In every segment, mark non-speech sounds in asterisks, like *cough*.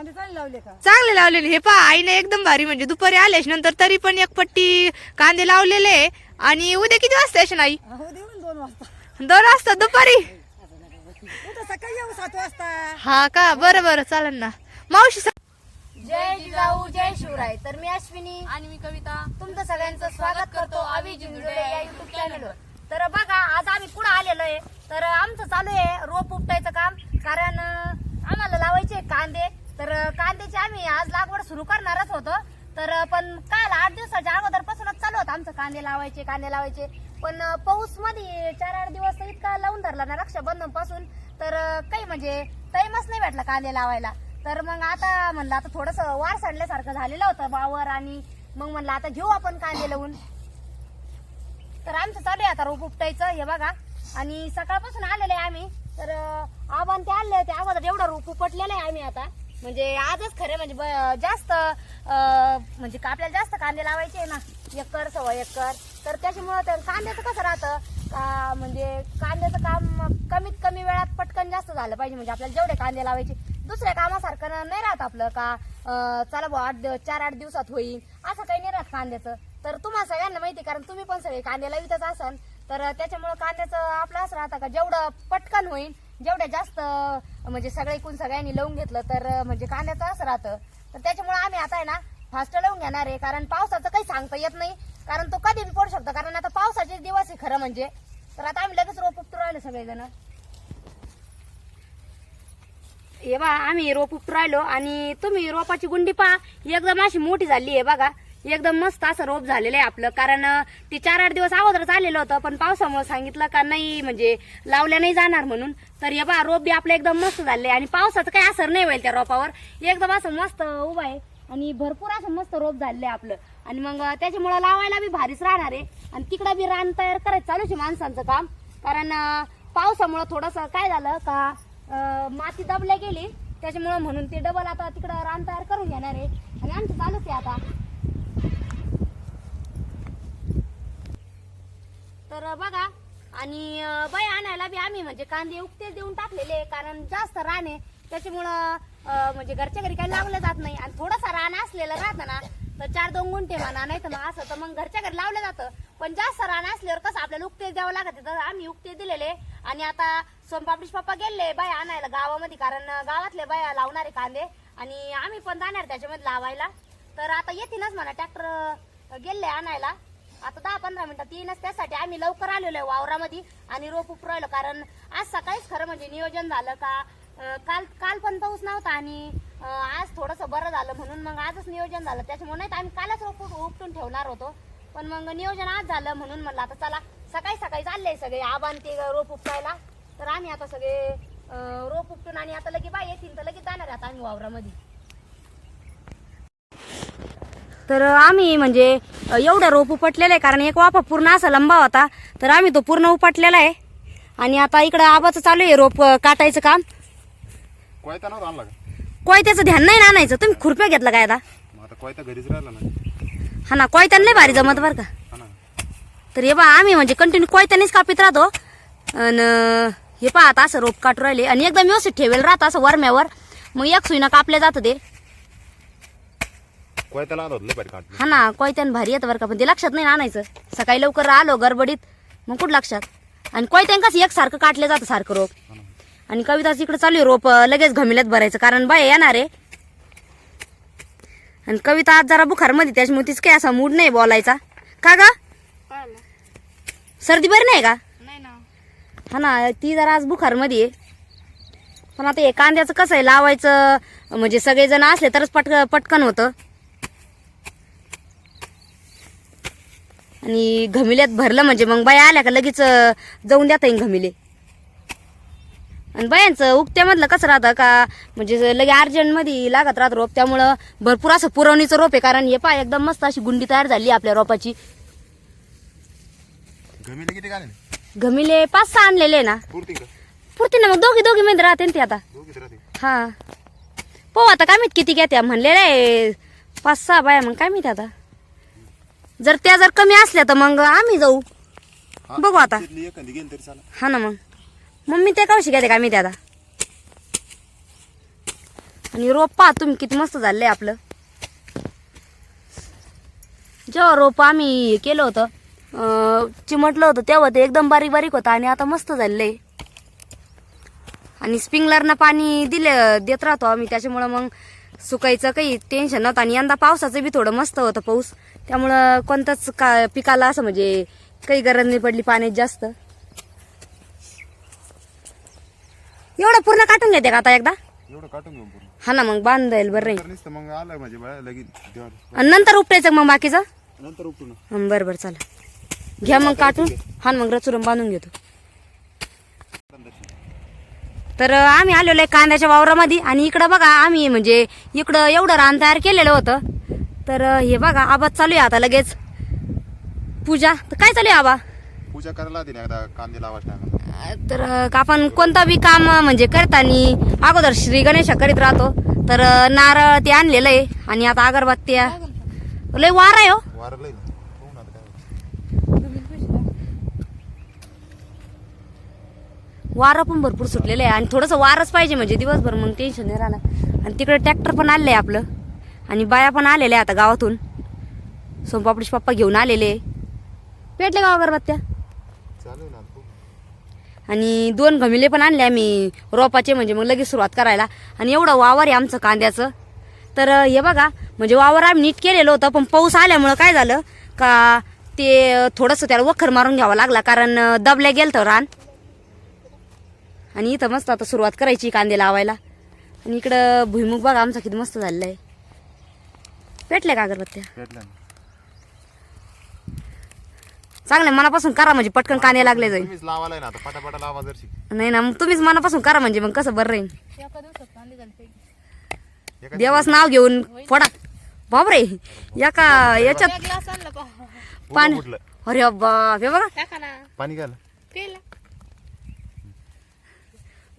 कांदे चांगले लावले का? चांगले लावलेले. हे पहा आईने एकदम भारी म्हणजे दुपारी आलेच नंतर तरी पण एक पट्टी कांदे लावलेले आणि उद्या किती वाजता येशील आई? हो देऊन दोन वाजता. दोन वाजता दुपारी? उद्या सकाळी येऊ सात वाजता. हा का? बरं बरं चालेल ना. मावशी सा- जय जिजाऊ जय शिवराय. तर मी अश्विनी. आणि मी कविता. तुमचं सगळ्यांचं स्वागत करतो या युट्यूब चॅनलवर तर बघा आज आम्ही पुढे आलेलो आहे. तर आमचं चालू आहे रोप उपटायचं काम. कारण अं, आम्हाला लावायचे कांदे. तर कांद्याची आम्ही आज लागवड सुरू करणारच होतो. तर पण काल आठ दिवसाच्या अगोदरपासूनच चालू होतं आमचं कांदे लावायचे कांदे लावायचे. पण पाऊसमध्ये चार आठ दिवस तर इतका लावून धरला ना रक्षाबंधनपासून तर काही म्हणजे टाइमच नाही भेटला कांदे लावायला. तर मग आता म्हणलं आता थोडस वार सांडल्यासारखं झालेलं होतं वावर आणि मग म्हणलं आता घेऊ आपण कांदे लावून. तर आमचं चालू आहे आता रोप उपटायचं हे बघा. आणि सकाळपासून आलेले आहे आम्ही. तर अं, आबान ते आले होते. अगोदर एवढा रोप उपटलेलं आहे आम्ही आता. म्हणजे आजच खरे म्हणजे ब- जास्त म्हणजे का आपल्याला जास्त कांदे लावायचे आहे ना? एकर सव्वा एकर. तर त्याच्यामुळं तर कांद्याचं कसं राहतं? का म्हणजे कांद्याचं काम कमीत कमी वेळात पटकन जास्त झालं पाहिजे. म्हणजे आपल्याला जेवढे कांदे लावायचे दुसऱ्या कामासारखं नाही राहत आपलं का चला भाऊ आठ चार आठ दिवसात होईल. असं काही नाही राहत कांद्याचं. तर तुम्हाला सगळ्यांना माहिती कारण तुम्ही पण सगळे कांदे लावितच असाल. तर त्याच्यामुळं कांद्याचं आपलं असं राहतं का जेवढं पटकन होईल जेवढ्या जास्त म्हणजे सगळे एकूण सगळ्यांनी लावून घेतलं तर म्हणजे कांद्याचं असं राहतं. तर त्याच्यामुळे आम्ही आता आहे ना फास्ट लावून घेणार आहे कारण पावसाचं काही सांगता येत नाही. कारण तो कधी बी पडू शकतो कारण आता पावसाचे दिवस आहे खरं म्हणजे. तर आता आम्ही लगेच रोप उपटू राहिलो सगळेजण. हे बा आम्ही रोप उपटू राहिलो आणि तुम्ही रोपाची गुंडी पहा. एकदम अशी मोठी झाली आहे बघा. एकदम मस्त असं रोप झालेलं आहे आपलं. कारण ते चार आठ दिवस अगोदरच आलेलं होतं पण पावसामुळे सांगितलं का नाही म्हणजे लावल्या नाही जाणार म्हणून. तर हे बा रोप बी आपलं एकदम मस्त झाले आणि पावसाचं काही असर नाही होईल त्या रोपावर. एकदम असं मस्त उभं आहे. आणि भरपूर असं मस्त रोप झालेलं आहे आपलं. आणि मग त्याच्यामुळं लावायला बी भारीच राहणार आहे. आणि तिकडं बी रान तयार करायचं चालूच आहे माणसांचं काम. कारण पावसामुळं थोडंसं काय झालं का माती दबल्या गेली. त्याच्यामुळं म्हणून ते डबल आता तिकडं रान तयार करून घेणार आहे. आणि आमचं चालूच आहे आता. तर बघा. आणि बाई आणायला बी आम्ही म्हणजे कांदे उकतेच देऊन टाकलेले कारण जास्त रान आहे. त्याच्यामुळं म्हणजे घरच्या घरी काही लावलं जात नाही. आणि थोडंसं रान असलेलं राहतं ना तर चार दोन गुंठे म्हणा नाही तर मग असं तर मग घरच्या घरी लावलं जातं. पण जास्त रान असल्यावर कसं आपल्याला उकते द्यावं लागत तर आम्ही उकते दिलेले आणि आता सोमपापडीश पप्पा गेले बाय आणायला गावामध्ये कारण गावातले बाया लावणारे कांदे. आणि आम्ही पण जाणार त्याच्यामध्ये लावायला. तर आता येतीलच म्हणा ट्रॅक्टर गेले आणायला. आता दहा पंधरा मिनिटात येईनच त्यासाठी आम्ही लवकर आलेलो आहे वावरामध्ये आणि रोप उपरायलो कारण आज सकाळीच खरं म्हणजे नियोजन झालं का काल काल पण पाऊस नव्हता आणि आज थोडंसं बरं झालं म्हणून मग आजच नियोजन झालं. त्याच्यामुळे नाही तर आम्ही कालच रोप उपटून ठेवणार होतो. पण मग नियोजन आज झालं म्हणून म्हणलं आता चला सकाळी सकाळी चालले सगळे आबान ते रोप उपटायला. तर आम्ही आता सगळे रोप उपटून आणि आता लगे बाय येतील तर लगेच जाणार आता आम्ही वावरामध्ये. तर आम्ही म्हणजे एवढा रोप उपटलेला आहे कारण एक वाफा पूर्ण असा लंबा होता तर आम्ही तो पूर्ण उपटलेला आहे. आणि आता इकडं आबाचं चालू आहे रोप काटायचं काम. कोयता नव्हता आणला का? कोयत्याचं ध्यान नाही ना आणायचं. तुम्ही खुरप्या घेतला काय आता? मग आता कोयता घरीच राहिला ना. हा ना कोयत्यानं नाही भारी जमत बरं का? तर हे बा आम्ही म्हणजे कंटिन्यू कोयत्यानेच कापित राहतो. आणि हे पहा आता असं रोप काटू राहिले. आणि एकदम व्यवस्थित ठेवेल राहतं असं वरम्यावर. मग एक सुईनं कापल्या जातं ते. कोयता लावत होत लय भारी काढलं हा ना कोयत्यान भारी येतं बरं का पण ते लक्षात नाही ना आणायचं. सकाळी लवकर आलो गडबडीत. मग कुठं लक्षात? आणि कोयत्यान कसं एकसारखं काटलं जातं सारखं रोप. आणि कविताच इकडे चालू आहे रोप लगेच घमिल्यात भरायचं कारण बाय येणार आहे. आणि कविता आज जरा बुखारमध्ये त्याच्यामुळे तीच काय असा मूड नाही बोलायचा. का ग? सर्दी बरी नाही का? नाही ना. हा ना ती जरा आज बुखारमध्ये आहे. पण आता हे कांद्याचं कसं आहे लावायचं म्हणजे सगळेजण असले तरच पटक पटकन होतं. आणि घमिल्यात भरलं म्हणजे मग बाया आल्या का लगेच जाऊन देता येईल घमिले. आणि बायांचं उक्त्यामधलं कसं राहतं का म्हणजे लगे अर्जंटमध्ये लागत राहत रोप त्यामुळं भरपूर असं पुरवणीचं रोप आहे. कारण हे पा एकदम मस्त अशी गुंडी तयार झाली आपल्या रोपाची. किती घमिले पाच सहा आणलेले ना. पुरती का? पुरते ना मग दोघी दोघी मध्ये राहते ना ते आता. हा. पाहू आता काय माहीत किती घेत्या. म्हणलेलं आहे पाच सहा बाया मग काय माहिती आता. जर त्या जर कमी असल्या तर मग आम्ही जाऊ. हा, बघू आता. तिथली एखादी गेली तरी चाला हा ना मग. मम्मी ते कशी घेते काय माहिती आता. आणि रोप पहा तुम्ही किती मस्त झालंय आपलं. जेव्हा रोप आम्ही केलं होतं अं, चिमटलं होतं तेव्हा ते एकदम बारीक बारीक होतं आणि आता मस्त झालंय. आणि स्प्रिंकलरनं पाणी दिले देत राहतो आम्ही. त्याच्यामुळं मग सुकायचं काही टेन्शन नव्हतं आणि यंदा पावसाचं बी थोडं मस्त होतं पाऊस. त्यामुळं कोणत्याच का पिकाला असं म्हणजे काही गरज नाही पडली पाण्यात जास्त. एवढं पूर्ण काटून घेते का आता एकदा? एवढं काटून घेऊन पूर्ण. हा ना मग बरं तर नुसतं मग आलं म्हणजे बळा लगीन. देवाला आणि नंतर उपटायचं मग बाकीचं? नंतर उपटू ना हं, बरं बरं चालेल. घ्या मग काटून. हा ना मग रचुरून बांधून घेतो. तर आम्ही आलेलो आहे कांद्याच्या वावरामध्ये आणि इकडं बघा आम्ही म्हणजे इकडं एवढं रान तयार केलेलं होतं. तर हे बघा आबाद चालू आहे आता लगेच. पूजा तर काय चालू आहे आबा? पूजा करायला दिली कांदे टायमाला अं, तर आपण कोणता बी काम म्हणजे करताना अगोदर श्री गणेशा करीत राहतो. तर नारळ ते आणलेलं आहे आणि आता अगरबत्त्या. लय वार आहे हो. आता. वारं पण भरपूर सुटलेलं आहे आणि थोडंसं वारच पाहिजे म्हणजे दिवसभर मग टेन्शन नाही राहणार. आणि तिकडे ट्रॅक्टर पण आलेलं आहे आपलं. आणि बाया पण आलेल्या आता गावातून. सोमपापडीचे पप्पा घेऊन आलेले. पेटले गाव अगरबत्त्या चालू ना आणि दोन घमिले पण आणले आम्ही रोपाचे म्हणजे मग लगेच सुरुवात करायला. आणि एवढं वावर आहे आमचं कांद्याचं. तर हे बघा म्हणजे वावर आम्ही नीट केलेलं होतं पण पाऊस आल्यामुळं काय झालं का ते थोडंसं त्याला वखर मारून घ्यावा लागला कारण दबल्या गेलं तर रान. आणि इथं मस्त आता सुरुवात करायची कांदे लावायला. आणि इकडं भुईमुग बघा आमचा किती मस्त झालेला आहे. पेटले का अगरबत्त्या? पेटलं ना. चांगलं मनापासून करा म्हणजे पटकन कांदे लागले जाईल. तुम्हीच लावायला ना आता पटापटा लावा जरशी. नाही ना मग तुम्हीच मनापासून करा म्हणजे मग कसं बरं राहील? एका देवाच नाव घेऊन फोडा. बापरे एका याच्यात ग्लास आणला का? पाणी अरे बाप हे बघा. टाका ना. पाणी पेला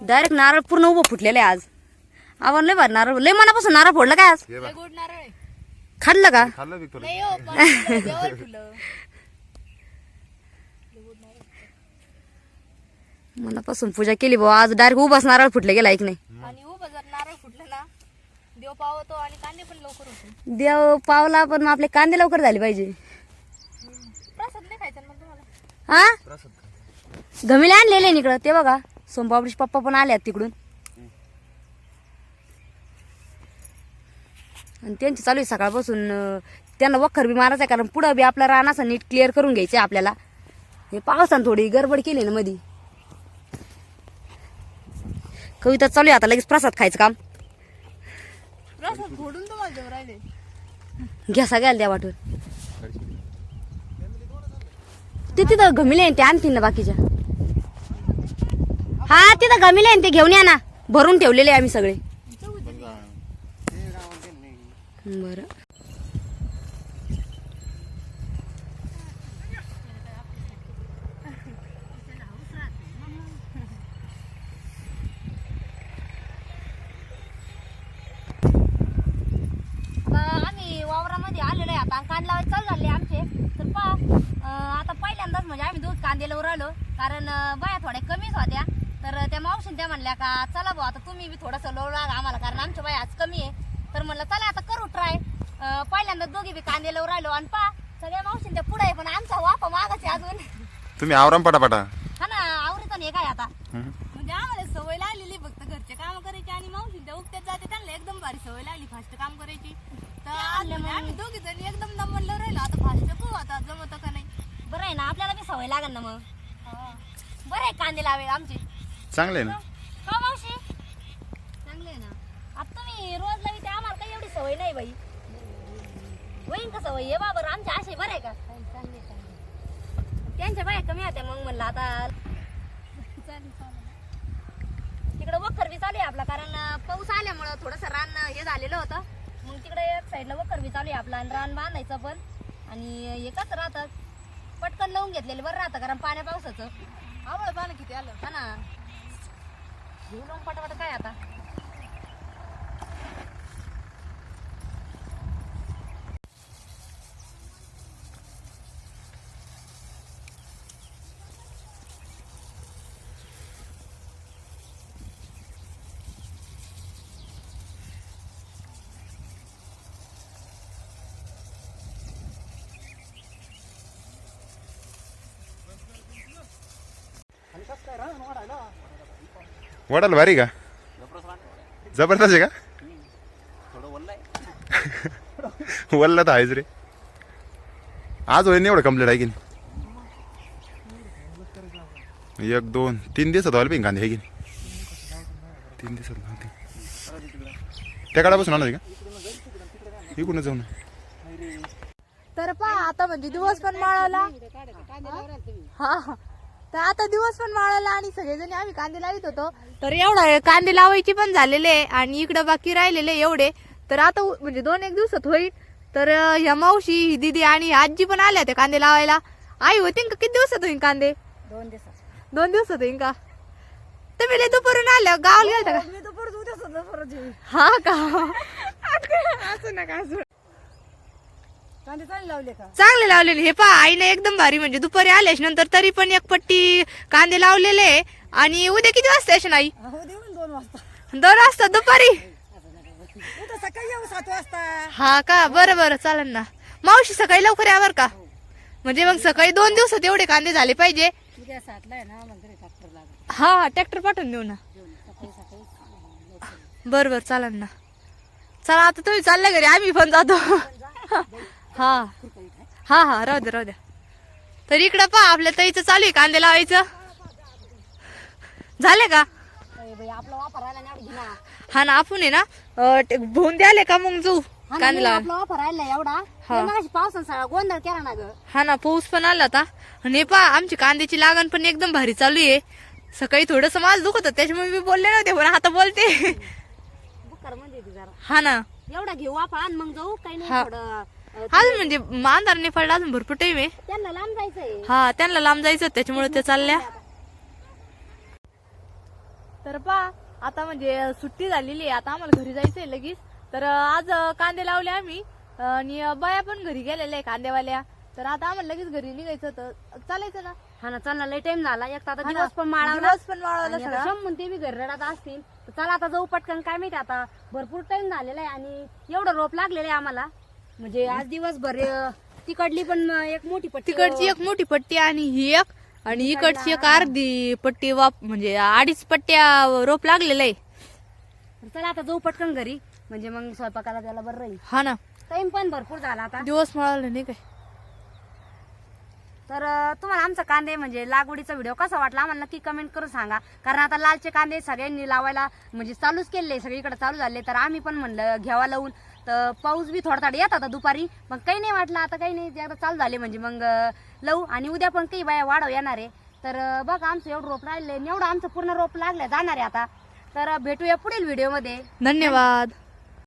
डायरेक्ट नारळ पूर्ण उभं फुटलेलं आहे आज. लय भारी नारळ लय मनापासून नारळ फोडलं काय आज? हे बघ. गोड नारळ आहे. खाल्लं का? खाल्लं विकतो नाही हो पण देवाला फुलं मनापासून पूजा केली भाऊ. आज डायरेक्ट उभाच नारळ फुटले गेला ऐक नाही. आणि उभं जर नारळ फुटलं ना देव पावतो आणि कांदे पण लवकर होतो. देव पावला पण मग आपले कांदे लवकर झाले पाहिजे. प्रसाद नाही खायचा ना मग तुम्हाला? हा? प्रसाद. घमिले आणलेले इकडं. ते बघा सोमबाबडीश पप्पा पण आले आहेत तिकडून. आणि त्यांची चालू आहे सकाळपासून त्यांना वखर बी मारायचं आहे कारण पुढं बी आपला रान असं नीट क्लिअर करून घ्यायचं आहे आपल्याला. हे पावसानं थोडी गडबड केली ना मधी. कविता चालू आहे आता लगेच प्रसाद खायचं काम. घ्या सगळ्याला द्या वाटून. ते तिथं घमिले ते आणतील ना बाकीच्या. हा तिथं घमिले ते घेऊन या ना. भरून ठेवलेले आम्ही सगळे. बरं. आम्ही वावरामध्ये आलेलो आहे आता. कांदे लावायचे चालू झाले आमचे. तर पहा आता पहिल्यांदाच म्हणजे आम्ही दूध कांदे लावून राहिलो कारण बाया थोड्या कमीच होत्या. तर त्या मावशीन त्या म्हणल्या का चला भाऊ आता तुम्ही बी थोडंसं लोळ लागा आम्हाला. कारण आमच्या बाया आज कमी आहे. तर म्हणलं चला आता करू ट्राय पहिल्यांदा दोघी बी कांदे लावून राहिलो आणि पहा सगळ्या मावशीन त्या पुढे आहे पण आमचा वापा मागाच आहे अजून. तुम्ही आवराम पटापटा. हा ना आवडतं नाही काय आता? म्हणजे आम्हाला सवय लागलेली फक्त घरचे काम करायची आणि मावशी त्या उगत्यात जाते त्यांना एकदम भारी सवय लागली फास्ट काम करायची. तर आम्ही दोघी जणी एकदम दमनलं राहिलो आता फास्ट पाहू आता जमत का नाही? बरं आहे ना आपल्याला बी सवय लागेल ना मग. बरं आहे कांदे लावे आमचे. चांगलं ना? का मावशी. चांगले आहे ना. आता तुम्ही रोज लावी ते आम्हाला काही एवढी सवय नाही बाई. होईन का सवय? हे बाबर आमच्या आशे बरं आहे का? त्यांच्या बाया कमी होत्या मग म्हणलं आता तिकडे वखर बी चालू आहे आपला कारण पाऊस आल्यामुळं थोडंसं रान हे झालेलं होतं. मग तिकडे एक साईडला वखर बी चालू आहे आपला आणि रान बांधायचं पण. आणि एकच राहतात पटकन लावून घेतलेलं बरं राहतं कारण पाण्या पावसाचं. आम्हाला पाणी किती आलं? हा ना. घेऊन लावून काय आता? वडाला भारी का? जबरदस्त आहे का? वल्ला तर आहेच रे. आज होईल एवढं कंप्लीट आहे की नाही? एक दोन तीन दिवसात व्हायला पण कांदे आहे की नाही? तीन दिवसात नव्हते त्या काळापासून आणा का? इकडून जाऊ ना तर पहा आता म्हणजे दिवस पण माळाला. हा. तर आता दिवस पण माळाला आणि सगळेजण आम्ही कांदे लावित होतो. तर एवढा कांदे लावायची पण झालेले आहे आणि इकडं बाकी राहिलेले एवढे. तर आता म्हणजे दोन एक दिवसात होईल. तर ह्या मावशी ही दिदी आणि आजी पण आल्या त्या कांदे लावायला. आई होती का? किती दिवसात होईल कांदे? दोन दिवसात. दोन दिवसात होईल का? तुम्ही लय दुपारून आल्या गावाला गेलता का? येईल हा का? *laughs* असं नका असं. कांदे चांगले लावले का? चांगले लावलेले. हे पहा आईने एकदम भारी म्हणजे दुपारी आल्याच नंतर तरी पण एक पट्टी कांदे लावलेले. आणि उद्या किती वाजता येशील आई? हो देऊन दोन वाजता. दोन वाजता दुपारी? उद्या सकाळी येऊ सात वाजता. हा का? बरं बरं चालेल ना. मावशी सकाळी लवकर यावर का? म्हणजे मग सकाळी दोन दिवसात एवढे कांदे झाले पाहिजे. उद्या सातला आहे ना मग घरी ट्रॅक्टर लागेल. हा हा ट्रॅक्टर पाठवून देऊ ना. बर बर चालेल ना. चला आता तुम्ही चालल्या घरी आम्ही पण जातो. हा. हा हा राहू द्या राहू द्या तर इकडं पहा आपल्या ताईचं चालू आहे कांदे लावायचं. झाले का. हा ना आपण आहे ना भोवून द्याले का मग जाऊ? कांदे लावा वापर राहिला एवढा. हा. पावसानं सगळा गोंधळ केला ना ग. हा ना पाऊस पण आला आता आणि पहा आमची कांद्याची लागण पण एकदम भारी चालू आहे. सकाळी थोडस माल दुखत होतं, त्याच्यामुळे मी बोलले नव्हते पण आता बोलते. बुकर म्हणजे हा ना. एवढा घेऊ आपण मग जाऊ काही नाही अजून म्हणजे नाही पडला अजून भरपूर टाइम आहे. त्यांना लांब जायचंय हा त्यांना लांब जायचं त्याच्यामुळे ते चालल्या. तर पा आता म्हणजे सुट्टी झालेली आहे. आता आम्हाला घरी जायचंय लगेच. तर आज कांदे लावले आम्ही. आणि बाया पण घरी गेलेल्या आहे कांदेवाल्या. तर आता आम्हाला लगेच घरी निघायचं होतं. चालायचं ना? हा ना चल लय टाइम झाला. एक तर आता. दिवस पण माळावला. दिवस पण माळावला सगळा. शंभून ते बी घरी रडत असतील. तर चला आता जाऊ पटकन काय माहिती आता. भरपूर टाइम झालेला आहे आणि एवढं रोप लागलेलं आहे आम्हाला. म्हणजे आज दिवसभर अं, तिकडली पण अं, एक मोठी पट्टी तिकडची एक मोठी पट्टी आणि ही एक आणि इकडची एक अर्धी पट्टी वाप म्हणजे अडीच पट्ट्या रोप लागलेलं आहे. चला आता जाऊ पटकन घरी म्हणजे मग स्वयंपाकाला त्याला बरं राहील. हा ना. टाइम पण भरपूर झाला आता. दिवस मळाला नाही काय? तर अं, तुम्हाला आमचा कांदे म्हणजे लागवडीचा व्हिडिओ कसा वाटला आम्हाला नक्की कमेंट करून सांगा. कारण आता लालचे कांदे सगळ्यांनी लावायला म्हणजे चालूच केले सगळीकडे चालू झाले. तर आम्ही पण म्हणलं घ्यावा लावून. तर पाऊस बी थोडा थोडा येत आता दुपारी. मग काही नाही वाटलं आता काही नाही. ते आता चालू झाले म्हणजे मग अं, लावू. आणि उद्या पण काही बाया वाढव येणार आहे. तर बघा आमचं एवढं रोप राहिले एवढं आमचं पूर्ण रोप लागलं जाणार आहे आता. तर भेटूया पुढील व्हिडिओमध्ये धन्यवाद.